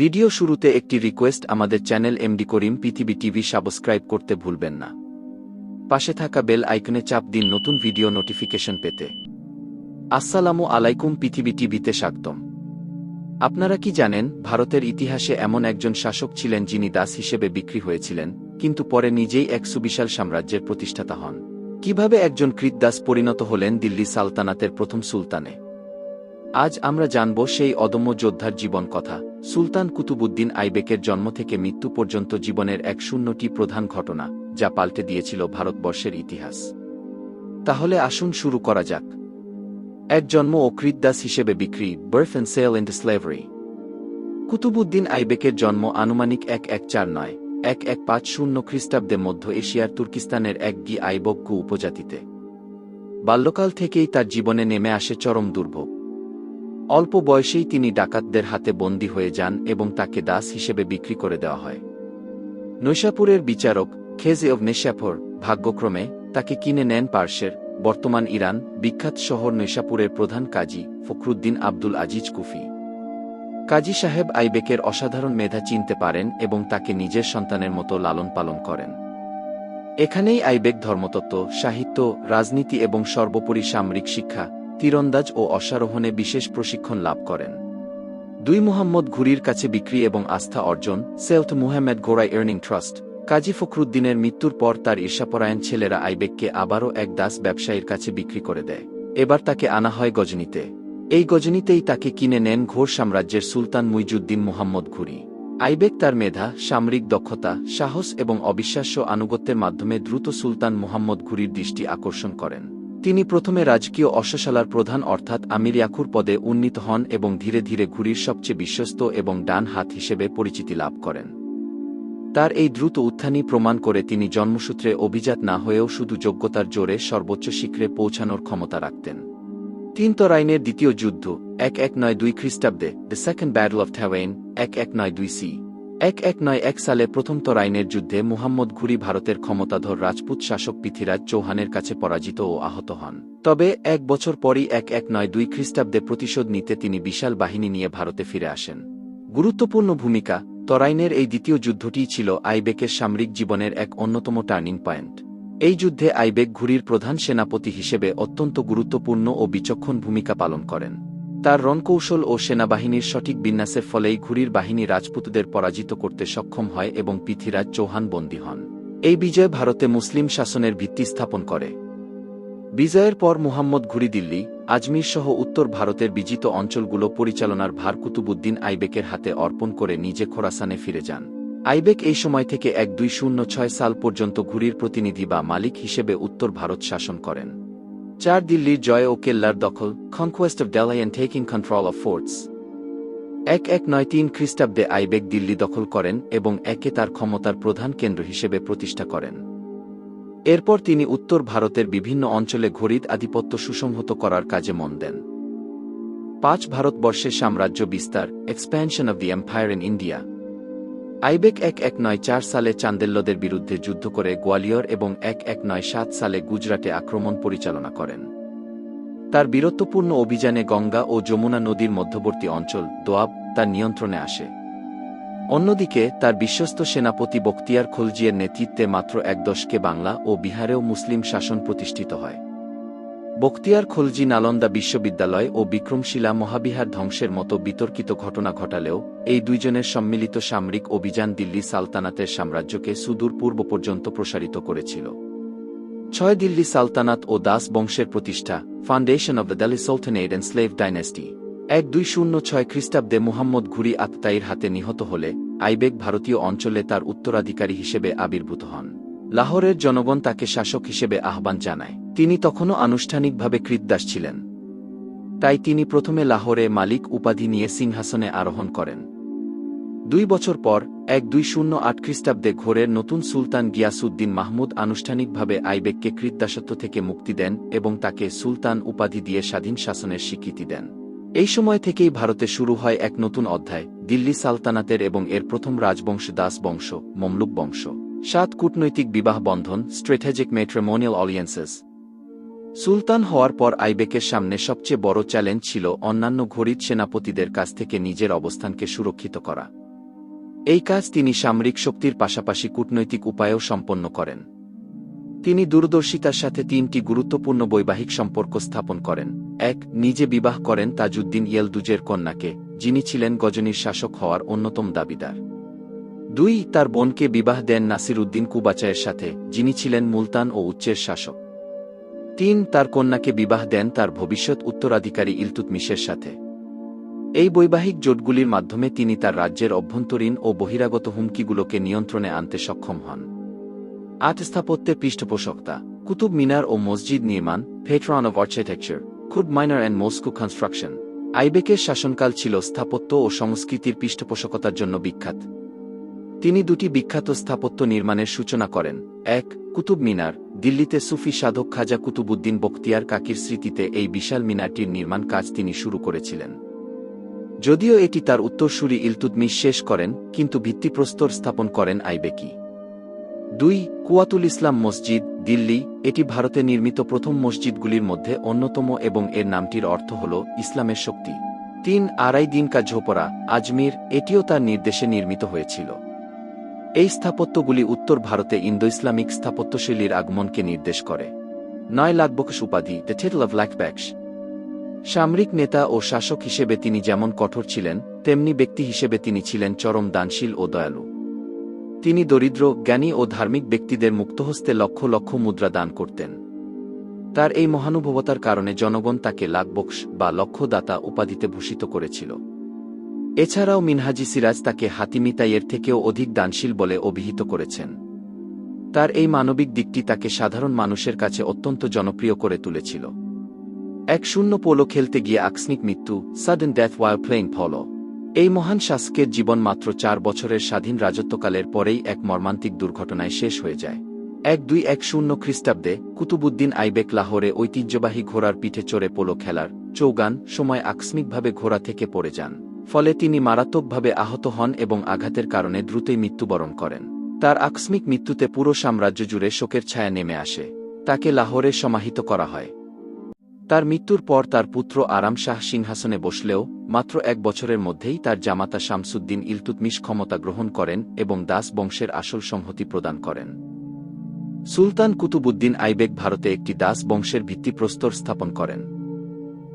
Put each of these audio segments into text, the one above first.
Video শুরুতে একটি request আমাদের চ্যানেল এমডি করিম পৃথিবী টিভি সাবস্ক্রাইব করতে ভুলবেন না। পাশে থাকা বেল আইকনে চাপ দিন নতুন ভিডিও নোটিফিকেশন পেতে। আসসালামু আলাইকুম পৃথিবী টিভিতে স্বাগতম। আপনারা কি জানেন, ভারতের ইতিহাসে এমন একজন শাসক ছিলেন যিনি দাস হিসেবে বিক্রি হয়েছিলেন, কিন্তু পরে নিজেই এক সুবিশাল সাম্রাজ্যের প্রতিষ্ঠাতা হন। কীভাবে একজন কৃতদাস পরিণত হলেন দিল্লি সালতানাতের প্রথম সুলতানে? আজ আমরা জানব সেই অদম্য যোদ্ধার জীবন কথা। সুলতান কুতুবুদ্দিন আইবেকের জন্ম থেকে মৃত্যু পর্যন্ত জীবনের এক শূন্যটি প্রধান ঘটনা, যা পাল্টে দিয়েছিল ভারতবর্ষের ইতিহাস। তাহলে আসুন শুরু করা যাক। এক জন্ম ও কৃতদাস হিসেবে বিক্রি birth and sale into slavery Qutbuddin আইবেকের জন্ম আনুমানিক এক এক চার নয়, এক এক পাঁচ শূন্য খ্রিস্টাব্দে মধ্য এশিয়ার তুর্কিস্তানের এক গি আইবক্কু উপজাতিতে। বাল্যকাল থেকেই তার জীবনে নেমে আসে চরম দুর্ভোগ। অল্প বয়সেই তিনি ডাকাতদের হাতে বন্দী হয়ে যান এবং তাকে দাস হিসেবে বিক্রি করে দেওয়া হয়। নৈশাপুরের বিচারক খেজে অব নেশাপুর ভাগ্যক্রমে তাকে কিনে নেন পার্শ্বের বর্তমান ইরান বিখ্যাত শহর নৈশাপুরের প্রধান কাজী ফখরুদ্দিন আব্দুল আজিজ কুফি। কাজী সাহেব আইবেকের অসাধারণ মেধা চিনতে পারেন এবং তাকে নিজের সন্তানের মতো লালন পালন করেন। এখানেই আইবেক ধর্মতত্ত্ব, সাহিত্য, রাজনীতি এবং সর্বোপরি সামরিক শিক্ষা তীরন্দাজ ও অশ্বারোহণে বিশেষ প্রশিক্ষণ লাভ করেন। দুই মুহাম্মদ ঘুরির কাছে বিক্রি এবং আস্থা অর্জন, সেলথ মুহাম্মদ গোড়াই এর্নিং ট্রাস্ট কাজী ফখরুদ্দিনের মৃত্যুর পর তার ঈর্ষাপরায়ণ ছেলেরা আইবেককে আবারও এক দাস ব্যবসায়ীর কাছে বিক্রি করে দেয়। এবার তাকে আনা হয় গজনীতে। এই গজনীতেই তাকে কিনে নেন ঘোর সাম্রাজ্যের সুলতান মুইজুদ্দিন মুহাম্মদ ঘুরি। আইবেক তার মেধা, সামরিক দক্ষতা, সাহস এবং অবিশ্বাস্য আনুগত্যের মাধ্যমে দ্রুত সুলতান মুহাম্মদ ঘুরির দৃষ্টি আকর্ষণ করেন। তিনি প্রথমে রাজকীয় অশ্বশালার প্রধান অর্থাৎ আমির ইয়াকুর পদে উন্নীত হন এবং ধীরে ধীরে ঘুরির সবচেয়ে বিশ্বস্ত এবং ডান হাত হিসেবে পরিচিতি লাভ করেন। তার এই দ্রুত উত্থানই প্রমাণ করে তিনি জন্মসূত্রে অভিজাত না হয়েও শুধু যোগ্যতার জোরে সর্বোচ্চ শিখরে পৌঁছানোর ক্ষমতা রাখতেন। তিন তরাইনের দ্বিতীয় যুদ্ধ, এক এক নয় দুই খ্রিস্টাব্দে, the second battle of Tarain এক এক নয় দুই সি। এক এক নয় এক সালে প্রথম তরাইনের যুদ্ধে মুহাম্মদ ঘুরি ভারতের ক্ষমতাধর রাজপুত শাসক পৃথিরাজ চৌহানের কাছে পরাজিত ও আহত হন। তবে এক বছর পরই এক এক নয় দুই খ্রিস্টাব্দে প্রতিশোধ নিতে তিনি বিশাল বাহিনী নিয়ে ভারতে ফিরে আসেন। গুরুত্বপূর্ণ ভূমিকা, তরাইনের এই দ্বিতীয় যুদ্ধটিই ছিল আইবেকের সামরিক জীবনের এক অন্যতম টার্নিং পয়েন্ট। এই যুদ্ধে আইবেক ঘুরির প্রধান সেনাপতি হিসেবে অত্যন্ত গুরুত্বপূর্ণ ও বিচক্ষণ ভূমিকা পালন করেন। তার রণকৌশল ও সেনাবাহিনীর সঠিক বিন্যাসের ফলেই ঘুরির বাহিনী রাজপুতদের পরাজিত করতে সক্ষম হয় এবং পৃথিরাজ চৌহান বন্দী হন। এই বিজয় ভারতে মুসলিম শাসনের ভিত্তি স্থাপন করে। বিজয়ের পর মুহাম্মদ ঘুরি দিল্লি, আজমির সহ উত্তর ভারতের বিজিত অঞ্চলগুলো পরিচালনার ভার কুতুবুদ্দিন আইবেকের হাতে অর্পণ করে নিজে খোরাসানে ফিরে যান। আইবেক এই সময় থেকে এক দুই শূন্য ছয় সাল পর্যন্ত ঘুরির প্রতিনিধি বা মালিক হিসেবে উত্তর ভারত শাসন করেন। চার দিল্লির জয় ও কেল্লার দখল conquest of Delhi and taking control of forts এক এক নয় তিন খ্রিস্টাব্দে আইবেক দিল্লি দখল করেন এবং একে তার ক্ষমতার প্রধান কেন্দ্র হিসেবে প্রতিষ্ঠা করেন এরপর তিনি উত্তর ভারতের বিভিন্ন অঞ্চলে ঘড়িদ আধিপত্য সুসংহত করার কাজে মন দেন পাঁচ ভারতবর্ষের সাম্রাজ্য বিস্তার expansion of the empire in India Aibak এক এক নয় চার সালে চান্দেল্লদের বিরুদ্ধে যুদ্ধ করে গোয়ালিয়র এবং এক এক নয় সাত সালে গুজরাটে আক্রমণ পরিচালনা করেন। তার বীরত্বপূর্ণ অভিযানে গঙ্গা ও যমুনা নদীর মধ্যবর্তী অঞ্চল, দোয়াব, তার নিয়ন্ত্রণে আসে। অন্যদিকে, তার বিশ্বস্ত সেনাপতি বখতিয়ার খলজিয়ের নেতৃত্বে মাত্র এক দশকে বাংলা ও বিহারেও মুসলিম শাসন প্রতিষ্ঠিত হয়। বখতিয়ার খলজি নালন্দা বিশ্ববিদ্যালয় ও বিক্রমশিলা মহাবিহার ধ্বংসের মতো বিতর্কিত ঘটনা ঘটালেও, এই দুইজনের সম্মিলিত সামরিক অভিযান দিল্লি সালতানাতের সাম্রাজ্যকে সুদূর পূর্ব পর্যন্ত প্রসারিত করেছিল। ছয় দিল্লি সালতানাত ও দাস বংশের প্রতিষ্ঠা foundation of the Delhi sultanate and slave dynasty এক দুই শূন্য ছয় খ্রিস্টাব্দে মুহাম্মদ ঘুরি আত্মাইর হাতে নিহত হলে, আইবেক ভারতীয় অঞ্চলে তার উত্তরাধিকারী হিসেবে আবির্ভূত হন। লাহোরের জনগণ তাকে শাসক হিসেবে আহ্বান জানায়। তিনি তখনও আনুষ্ঠানিকভাবে কৃতদাস ছিলেন। তাই তিনি প্রথমে লাহোরে মালিক উপাধি নিয়ে সিংহাসনে আরোহণ করেন। দুই বছর পর, এক দুই শূন্য আট খ্রিস্টাব্দে ঘোরের নতুন সুলতান গিয়াসুদ্দিন মাহমুদ আনুষ্ঠানিকভাবে আইবেককে কৃতদাসত্ব থেকে মুক্তি দেন এবং তাকে সুলতান উপাধি দিয়ে স্বাধীন শাসনের স্বীকৃতি দেন। এই সময় থেকেই ভারতে শুরু হয় এক নতুন অধ্যায়, দিল্লি সালতানাতের এবং এর প্রথম রাজবংশ দাস বংশ, মমলুক বংশ। সাত কূটনৈতিক বিবাহ বন্ধন স্ট্র্যাটেজিক মেট্রোমোনিয়াল অলিয়েন্সেস সুলতান হওয়ার পর আইবেকের সামনে সবচেয়ে বড় চ্যালেঞ্জ ছিল অন্যান্য ঘড়িদ সেনাপতিদের কাছ থেকে নিজের অবস্থানকে সুরক্ষিত করা। এই কাজ তিনি সামরিক শক্তির পাশাপাশি কূটনৈতিক উপায়েও সম্পন্ন করেন। তিনি দূরদর্শিতার সাথে তিনটি গুরুত্বপূর্ণ বৈবাহিক সম্পর্ক স্থাপন করেন। এক, নিজে বিবাহ করেন তাজউদ্দিন ইয়েলদুজের কন্যাকে, যিনি ছিলেন গজনীর শাসক হওয়ার অন্যতম দাবিদার। দুই, তার বোনকে বিবাহ দেন নাসির উদ্দিন কুবাচায়ের সাথে, যিনি ছিলেন মুলতান ও উচ্চের শাসক। তিন, তার কন্যাকে বিবাহ দেন তার ভবিষ্যৎ উত্তরাধিকারী ইলতুতমিশের সাথে। এই বৈবাহিক জোটগুলির মাধ্যমে তিনি তার রাজ্যের অভ্যন্তরীণ ও বহিরাগত হুমকিগুলোকে নিয়ন্ত্রণে আনতে সক্ষম হন। আট, স্থাপত্যের পৃষ্ঠপোষকতা, কুতুব মিনার ও মসজিদ নির্মাণ ফেটরন of architecture Qutub Minar and mosque construction আইবেকের শাসনকাল ছিল স্থাপত্য ও সংস্কৃতির পৃষ্ঠপোষকতার জন্য বিখ্যাত। তিনি দুটি বিখ্যাত স্থাপত্য নির্মাণের সূচনা করেন। এক, কুতুব মিনার, দিল্লিতে সুফি সাধক খাজা কুতুবুদ্দিন বখতিয়ার কাকির স্মৃতিতে এই বিশাল মিনারটির নির্মাণ কাজ তিনি শুরু করেছিলেন। যদিও এটি তার উত্তরসূরি ইলতুদমিশ শেষ করেন, কিন্তু ভিত্তিপ্রস্তর স্থাপন করেন আইবেকি। দুই, কুয়াতুল ইসলাম মসজিদ, দিল্লি, এটি ভারতে নির্মিত প্রথম মসজিদগুলির মধ্যে অন্যতম এবং এর নামটির অর্থ হল ইসলামের শক্তি। তিন আড়াই দিন কা ঝোপড়া, আজমির, এটিও তার নির্দেশে নির্মিত হয়েছিল। এই স্থাপত্যগুলি উত্তর ভারতে ইন্দো ইসলামিক স্থাপত্যশৈলীর আগমনকে নির্দেশ করে। নয় লাখবকশ উপাধি, দ্য টেটল অব ব্যাকস সামরিক নেতা ও শাসক হিসেবে তিনি যেমন কঠোর ছিলেন, তেমনি ব্যক্তি হিসেবে তিনি ছিলেন চরম দানশীল ও দয়ালু। তিনি দরিদ্র, জ্ঞানী ও ধার্মিক ব্যক্তিদের মুক্তহস্তে লক্ষ লক্ষ মুদ্রা দান করতেন। তার এই মহানুভবতার কারণে জনগণ তাকে লাখবক্স বা লক্ষ্যদাতা উপাধিতে ভূষিত করেছিল। এছাড়াও মিনহাজি সিরাজ তাকে হাতিমি তাইয়ের থেকেও অধিক দানশীল বলে অভিহিত করেছেন। তার এই মানবিক দিকটি তাকে সাধারণ মানুষের কাছে অত্যন্ত জনপ্রিয় করে তুলেছিল। এক শূন্য পোলো খেলতে গিয়ে আকস্মিক মৃত্যু, sudden death while playing polo. এই মহান শাসকের জীবন মাত্র চার বছরের স্বাধীন রাজত্বকালের পরেই এক মর্মান্তিক দুর্ঘটনায় শেষ হয়ে যায়। এক দুই এক শূন্য খ্রিস্টাব্দে কুতুবুদ্দিন আইবেক লাহোরে ঐতিহ্যবাহী ঘোড়ার পিঠে চড়ে পোলো খেলার চৌগান সময় আকস্মিকভাবে ঘোড়া থেকে পড়ে যান। ফলে তিনি মারাত্মকভাবে আহত হন এবং আঘাতের কারণে দ্রুতই মৃত্যুবরণ করেন। তার আকস্মিক মৃত্যুতে পুরো সাম্রাজ্য জুড়ে শোকের ছায়া নেমে আসে। তাকে লাহোরে সমাহিত করা হয়। তার মৃত্যুর পর তার পুত্র আরাম শাহ সিংহাসনে বসলেও, মাত্র এক বছরের মধ্যেই তার জামাতা শামসুদ্দিন ইলতুতমিশ ক্ষমতা গ্রহণ করেন এবং দাস বংশের আসল সংহতি প্রদান করেন। সুলতান কুতুবুদ্দিন আইবেক ভারতে একটি দাস বংশের ভিত্তিপ্রস্তর স্থাপন করেন।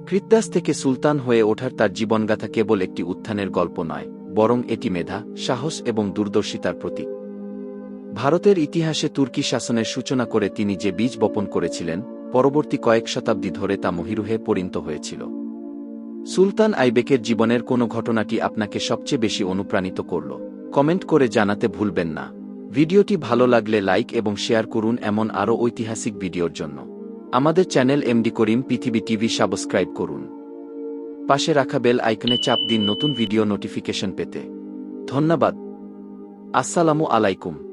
কৃত্তাস থেকে সুলতান হয়ে ওঠার তার জীবনগাথা কেবল একটি উত্থানের গল্প নয়, বরং এটি মেধা, সাহস এবং দূরদর্শিতার প্রতীক। ভারতের ইতিহাসে তুর্কি শাসনের সূচনা করে তিনি যে বীজ বপন করেছিলেন, পরবর্তী কয়েক শতাব্দী ধরে তা মহিরুহে পরিণত হয়েছিল। সুলতান আইবেকের জীবনের কোনো ঘটনাটি আপনাকে সবচেয়ে বেশি অনুপ্রাণিত করল। কমেন্ট করে জানাতে ভুলবেন না। ভিডিওটি ভালো লাগলে লাইক এবং শেয়ার করুন এমন আরও ঐতিহাসিক ভিডিওর জন্য। আমাদের চ্যানেল এমডি করিম পৃথিবী টিভি সাবস্ক্রাইব করুন। পাশে রাখা বেল আইকনে চাপ দিন নতুন ভিডিও নোটিফিকেশন পেতে। ধন্যবাদ। আসসালামু আলাইকুম।